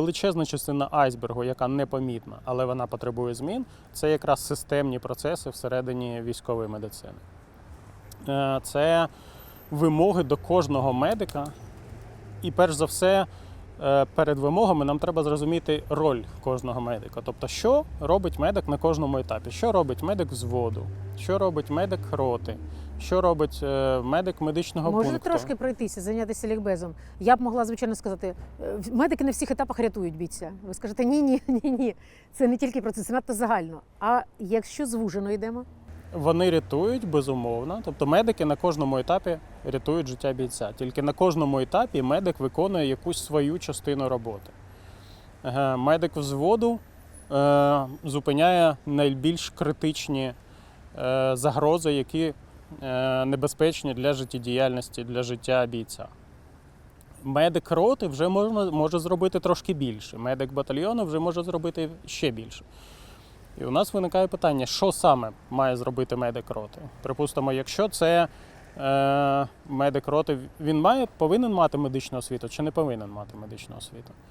величезна частина айсбергу, яка непомітна, але вона потребує змін, це якраз системні процеси всередині військової медицини. Е, Це вимоги до кожного медика. І перш за все, перед вимогами нам треба зрозуміти роль кожного медика. Тобто, що робить медик на кожному етапі, що робить медик взводу, що робить медик роти, що робить е, медик медичного Можете пункту. трошки пройтися, зайнятися лікбезом. Я б могла, звичайно, сказати, е, медики на всіх етапах рятують бійця. Ви скажете, ні, ні, ні, ні. Це не тільки про це, це надто загально. А якщо звужено йдемо, Вони рятують безумовно. Тобто медики на кожному етапі рятують життя бійця. Тільки на кожному етапі медик виконує якусь свою частину роботи. Медик взводу е, зупиняє найбільш критичні е, загрози, які е, небезпечні для життєдіяльності, для життя бійця. Медик роти вже можна, може зробити трошки більше. Медик батальйону вже може зробити ще більше. І у нас виникає питання, що саме має зробити медик роти? Припустимо, якщо це е, медик роти, він має, повинен мати медичну освіту чи не повинен мати медичну освіту?